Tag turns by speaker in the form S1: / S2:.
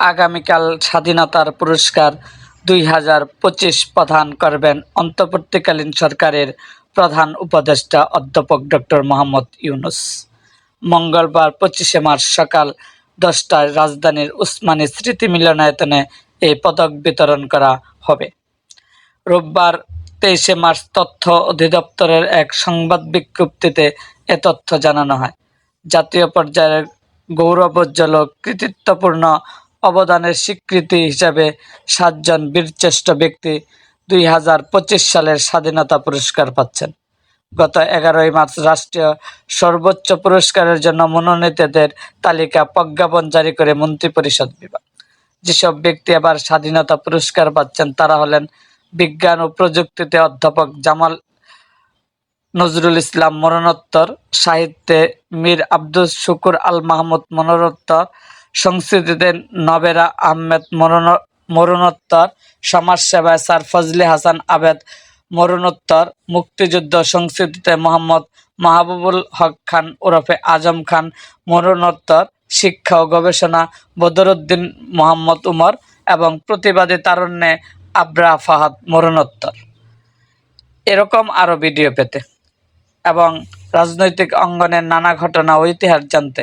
S1: আগামীকাল স্বাধীনতার পুরস্কার দুই হাজার পঁচিশ প্রদান করবেন অন্তর্বর্তীকালীন সরকারের প্রধান উপদেষ্টা অধ্যাপক ডক্টর মোহাম্মদ ইউনুস। মঙ্গলবার পঁচিশে মার্চ সকাল দশটায় রাজধানীর উসমানী স্মৃতি মিলনায়তনে এই পদক বিতরণ করা হবে। রোববার তেইশে মার্চ তথ্য অধিদপ্তরের এক সংবাদ বিজ্ঞপ্তিতে এ তথ্য জানানো হয়। জাতীয় পর্যায়ের গৌরবোজ্জ্বল কৃতিত্বপূর্ণ অবদানের স্বীকৃতি হিসাবে সাতজন বীরশ্রেষ্ঠ ব্যক্তি দুই হাজার পঁচিশ সালের স্বাধীনতা পুরস্কার পাচ্ছেন। গত এগারোই মার্চ রাষ্ট্রীয় সর্বোচ্চ পুরস্কারের জন্য মনোনীতদের তালিকা প্রজ্ঞাপন জারি করে মন্ত্রিপরিষদ বিভাগ। যেসব ব্যক্তি আবার স্বাধীনতা পুরস্কার পাচ্ছেন তারা হলেন বিজ্ঞান ও প্রযুক্তিতে অধ্যাপক জামাল নজরুল ইসলাম মরণোত্তর, সাহিত্যে মীর আব্দুল শুকুর আল মাহমুদ মরণোত্তর সংস্কৃতিতে নবেরা আহমেদ মরণ মরণোত্তর, সমাজসেবায় স্যার ফজলে হাসান আবেদ মরণোত্তর, মুক্তিযুদ্ধ সংস্কৃতিতে মোহাম্মদ মাহবুবুল হক খান ওরফে আজম খান মরণোত্তর, শিক্ষা ও গবেষণা বদরুদ্দিন মোহাম্মদ উমর এবং প্রতিবাদী তারণ্যে আবরা ফাহাদ মরণোত্তর। এরকম আরও ভিডিও পেতে এবং রাজনৈতিক অঙ্গনের নানা ঘটনা ও ইতিহাস জানতে